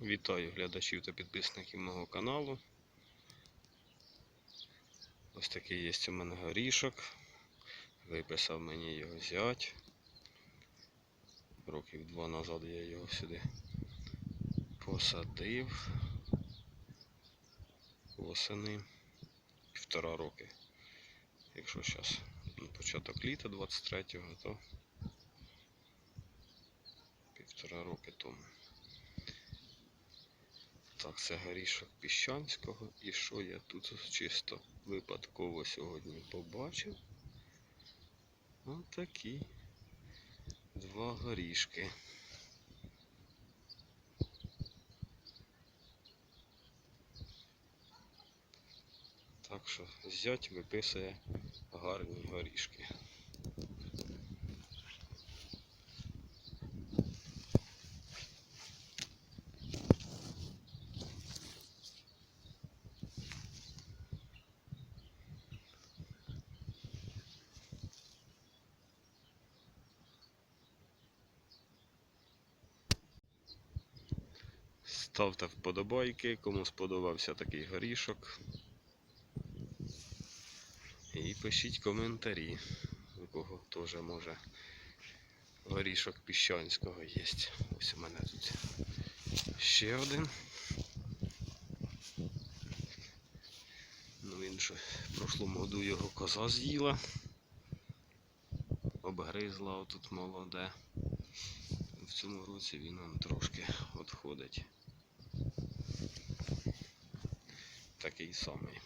Вітаю глядачів та підписників мого каналу. Ось такий є у мене горішок. Виписав мені його зять. Років два назад я його сюди посадив. Восени півтора роки. Якщо зараз початок літа 23-го, то півтора роки тому. Так, це горішок піщанського. І що я тут чисто випадково сьогодні побачив? Ось такі два горішки. Так що зять виписує гарні горішки. Ставте вподобайки, кому сподобався такий горішок. І пишіть коментарі, у кого теж може горішок піщанського є. Ось у мене тут ще один. Ну він же в прошлому году його коза з'їла. Обгризла отут молоде. В цьому році він нам трошки відходить. Такий самий.